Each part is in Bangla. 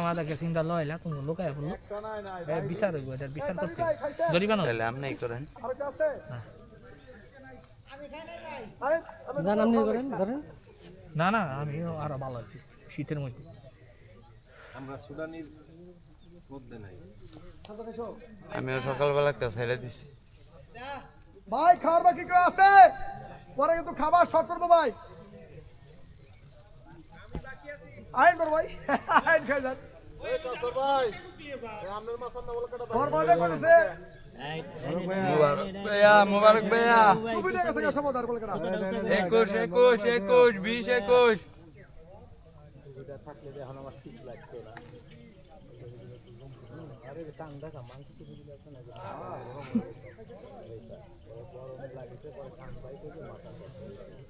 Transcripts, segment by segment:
আমাদেরকে চিন্তা লোকায় বলল বিচার হইব এটার বিচার করতে। জরিমানা তাহলে আপনি করেন। জান আপনি করেন ধরেন না না আমি আরও ভালো আছি শীতের মধ্যে। আমিও সকালবেলা একটা ছেড়ে দিছি। ভাই খাওয়ার বাকি কেউ আছে? পরে কিন্তু খাবার শর্ট করব ভাই। আইন করো ভাই। আইন খাই যান।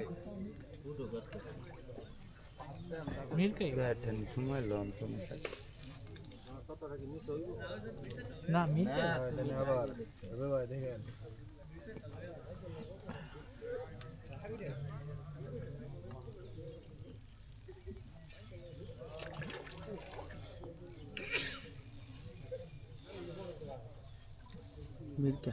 একুশ বিশ একুশ মিল্কে ব্যাটেন সময় লন সমস্যা না মিল্কে মির্কা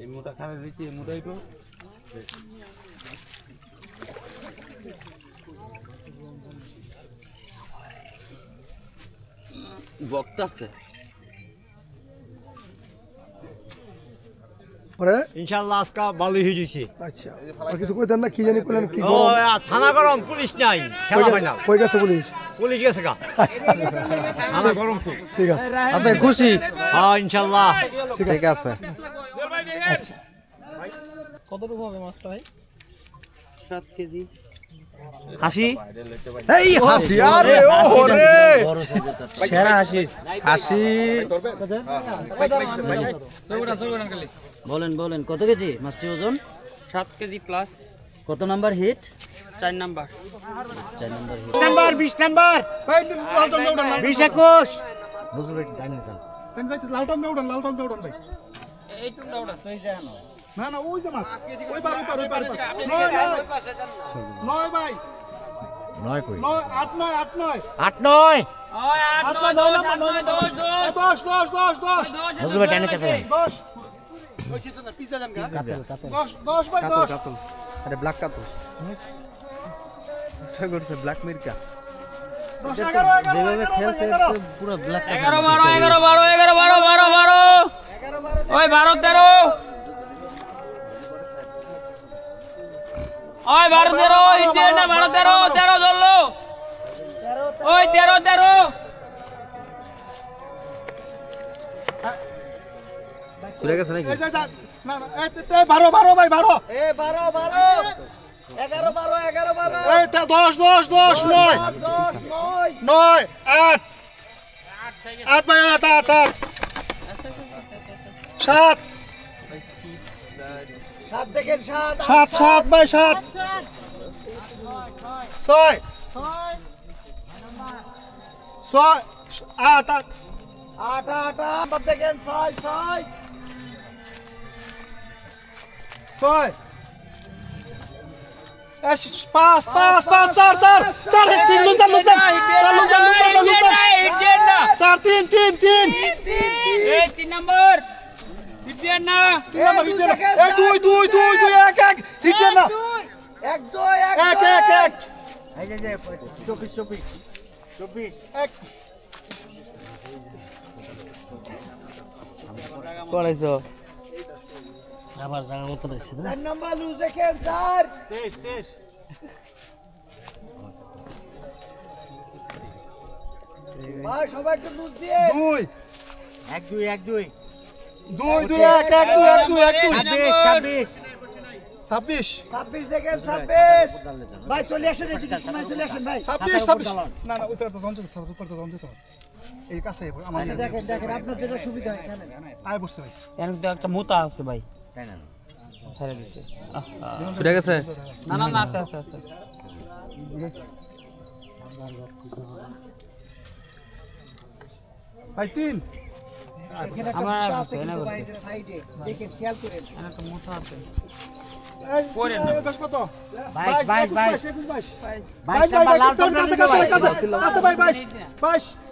এই মোটা খাবে বেশি এই মোটাই তো বক্তাছে পরে ইনশাল্লাহ আজকে ভালোই হয়ে যাচ্ছে আচ্ছা। আর কিছু কই দেন না কি জানি বলেন কি ও থানা গরম পুলিশ নাই খেলা হয় না। কই গেছে পুলিশ? পুলিশ গেছে গা। থানা গরম তো। ঠিক আছে। আপনি খুশি? হ্যাঁ ইনশাল্লাহ ঠিক আছে। কতটুকু হবে মাছটা ভাই? সাত কেজি। হাসি? এই হাসি আরে ও রে! সেরা হাসি। হাসি বলেন বলেন কত কেজি? মাছটি ওজন? সাত কেজি প্লাস কত নাম্বার হিট? চার নাম্বার। চার নাম্বার হিট। নাম্বার বিশ নাম্বার। বিশ একুশ। হুজুর ডাইনিং লালটন মেউডন লালটন মেউডন ভাই। না। না ওই যে মাছ। ওই পার ওই পার ওই পার ওই পার। নয় নয়। নয় ভাই। নয় কই? নয় আট নয় আট নয়। আট নয়। ওই আট আট নয় নয় দশ দশ দশ দশ। দশ দশ দশ দশ। দশ দশ দশ আরে ব্ল্যাক কাতল। করছে ব্ল্যাক মির্কা এগারো এগারো যেভাবে এগারো খেলছে পুরো ব্ল্যাক এগারো বারো এগারো বারো এগারো বারো বারো বারো। ওই বারো তেরো। ওই বারো তেরো তেরো তেরো ধরলো। ওই তেরো তেরো। চলে গেছে নাকি এই না না এই তে- তে বারো বারো ভাই বারো এ বারো বারো এগারো বারো এগারো বারো এই দশ দশ দশ নয় নয় আট আট ভাই আট আট আট সাত সাত দেখেন সাত সাত সাত ভাই সাত ছয় ছয় আট আট আট আট আট দেখেন ছয় ছয় ছয় এস, পাঁচ পাঁচ পাঁচ চার চার চার তিন লুজান লুজান চার লুজান লুজান লুজান চার তিন তিন তিন এই তিন নম্বর ইন্ডিয়ান না তিন নাম্বার দেন। দুই দুই দুই দুই এক এক হিট না এক দুই এক এক এক এক এক আবার জায়গা মতো দিচ্ছি না চার নাম্বার লুজ রেখেন চার ভাই সবাই একটু লুজ দিয়ে। দুই। এক দুই এক দুই। দুই দুই এক এক দুই এক দুই এক দুই। ছাব্বিশ ছাব্বিশ। ছাব্বিশ। ছাব্বিশ দেখেন ছাব্বিশ। ভাই চলে আসেন চলে আসেন ভাই। ছাব্বিশ ছাব্বিশ না না ওইটা তো জঞ্জে উপর তো এই কাছে আমার দেখেন দেখেন আপনার যেটা সুবিধা হয় এখানে আয় বসতে ভাই। এর একটা মোতা আছে ভাই। ছেড়ে দিছে আহা। ছুটে গেছে না না না আচ্ছা আচ্ছা আচ্ছা ভাই তিন আমার মোটা আছে, আছে করছে। বাইরের সাইডে দেখেন খেয়াল করেন এখানে একটা মোতা আছে না। বাইশ বাইশ বাইশ বাইশ বাইশ বাইশ, লাল কাছে, টপটা কাছে, নিবে ভাই কাছে, কাছে, কাছে, ভাই, বাইশ, বাইশ।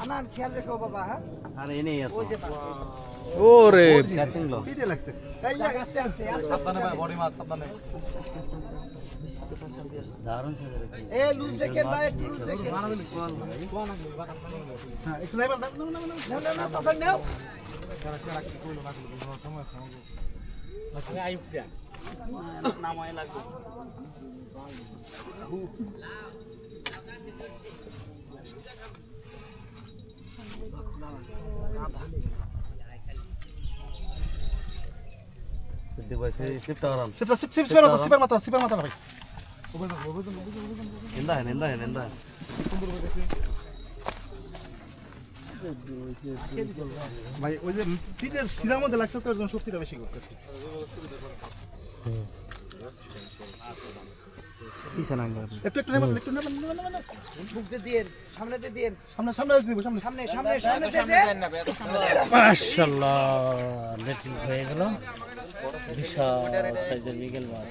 আনান খেয়াল রেখো বাবা হ্যাঁ? আর এনেই আছে। ওই যে ওরে। ক্যাচিং লো তিনটে লাগছে। এই, আস্তে আস্তে আস্তে দারুণ সাজারে কি এ লুজ ভাই একটু হ্যাঁ, একটু নাও, নামায় ভাই ওই যে ফ্রিজের শিরার লাগছে তোর শক্তিটা বেশি একটু একটু নেবেন, একটু নেবেন, নেবেন, নেবেন, নেবেন। বুকতে দিয়ে সামনেতে দিয়ে সামনে সামনে দিব সামনে। সামনে সামনে সামনেতে দিয়ে মাশাআল্লাহ লেটিং হয়ে গেল। বিশাল সাইজের মিগেল মাছ।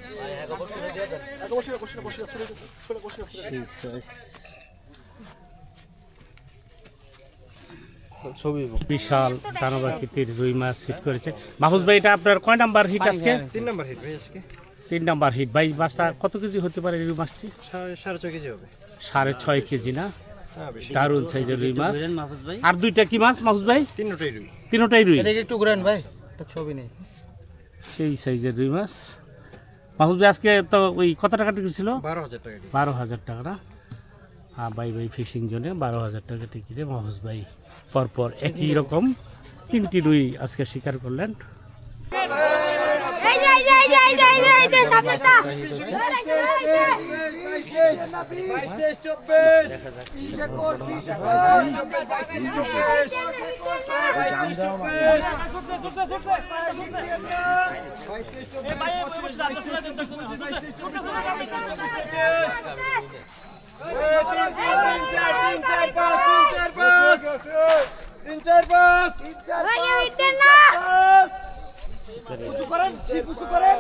সেই বিশাল দানবাকৃতির রুই মাছ হিট করেছে। মাহফুজ ভাই এটা আপনার কয় নাম্বার হিট আজকে? তিন নাম্বার হিট ভাই আজকে। তিন নাম্বার হিট। ভাই মাছটা কত কেজি হতে পারে রুই মাছটি? সাড়ে ছয় কেজি হবে। সাড়ে ছয় কেজি না? হ্যাঁ দারুণ সাইজের রুই মাছ। ভাই? আর দুইটা কি মাছ মাহফুজ ভাই? তিনটাই রুই। তিনোটাই রুই? একটু ঘুরেন ভাই একটা ছবি নেই। সেই সাইজের রুই মাছ। মাহফুজ ভাই আজকে তো ওই কত টাকা টিকিট ছিল? বারো হাজার টাকা বারো হাজার টাকা না? হ্যাঁ বাই বাই ফিশিং জোনে বারো হাজার টাকা টিকিটে মাহফুজ ভাই পরপর একই রকম তিনটি রুই আজকে স্বীকার করলেন। এই যে এই যে এই যে এই যে এই যে সামনেটা বাইশ তেইশ চব্বিশ বিশ একুশ বিশ একুশ বাইশ তেইশ চব্বিশ বাইশ তেইশ চব্বিশ তিন চার পাঁচ ভাই উঠতেন না উঁচু করেন ছিপ উঁচু করেন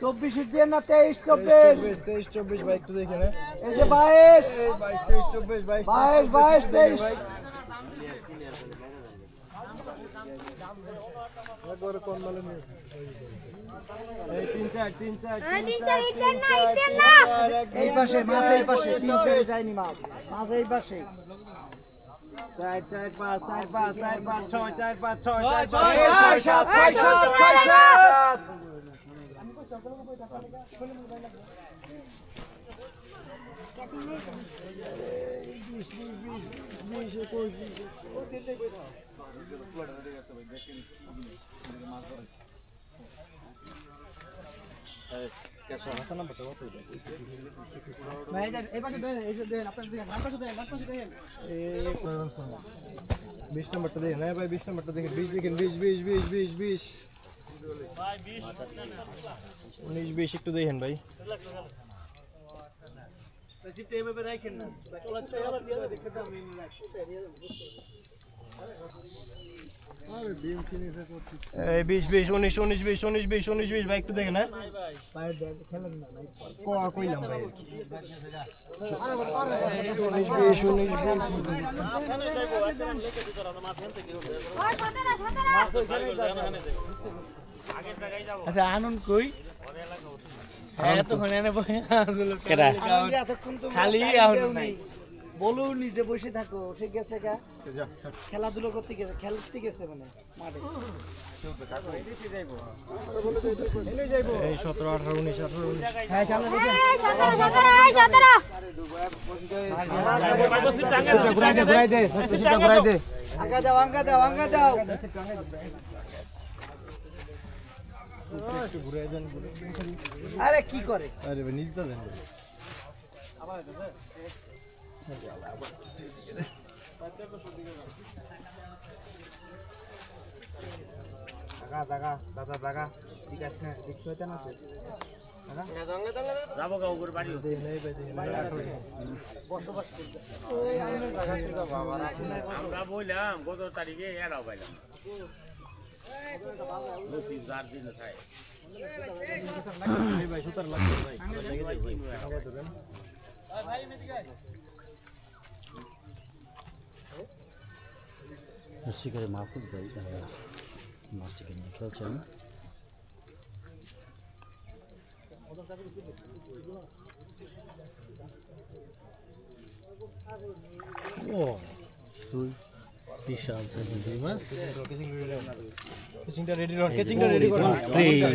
চব্বিশ দিয়ে না তেইশ চব্বিশ? তেইশ চব্বিশ বাইক তো দেখে এই যে বাইশ। বাইশ তেইশ চব্বিশ বাইশ বাইশ বাইশ তেইশ। তিন চার তিন চার এই তিন চার উঠতেন না উঠতেন না। এই পাশে মাছ এই পাশে তিন চারে যায়নি মাছ। মাছ এই পাশে। চার চার পাঁচ চার পাঁচ চার পাঁচ ছয় চার পাঁচ ছয় ছয় সাত ছয় সাত ছয় সাত। বিশ নম্বরটা দেখেন হ্যাঁ ভাই বিশ নম্বরটা দেখেন বিশ দেখেন বিশ বিশ বিশ বিশ বিশ উনিশ বিশ একটু দেখেন ভাই এই বিশ বিশ উনিশ উনিশ বিশ উনিশ বিশ উনিশ বিশ ভাই একটু দেখেন হ্যাঁ কইলাম ভাই উনিশ বিশ উনিশ বিশ ওই সতেরো সতেরো আচ্ছা আনন্দ কই নি। বলো নিজে বসে থাকো সে গেছে গা। খেলাধুলো করতে গেছে খেলতে গেছে মানে মাঠে। এই সতেরো আঠারো উনিশ আঠারো উনিশ। হ্যাঁ সামনে দেখে। এই সতেরো সতেরো এই সতেরো। ঘুরাই দে ঘুরাই দে আঙ্কা যাও আঙ্কা যাও আঙ্কা যাও আরে কি করে? আরে ভাই নিজ দেন। আমরা বললাম গত তারিখে এরাও পাইলাম শিকারে মাহফুজ ভাই মাছটি কিনে খেলছেন। ও দুই। বিশাল সাইজের দুই মাছ। কেচিংটা রেডি করুন কেচিংটা রেডি করুন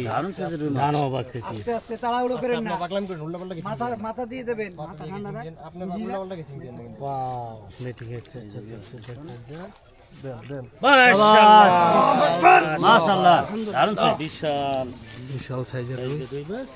দারুণ সাইজের ধান অবাক থেকে আস্তে আস্তে তাড়াহুড়ো করেন না। পাকলাম করুন উল্টা পাল্টা মাথা মাথা দিয়ে দেবেন মাথা ঠান্ডা রাখ। আপনি উল্টা পাল্টা কেচিং দেন ওয়াও। লেটি আচ্ছা আচ্ছা আচ্ছা দেন দেন। মাশাআল্লাহ। দারুণ সাইজ বিশাল। বিশাল সাইজের দুই মাছ।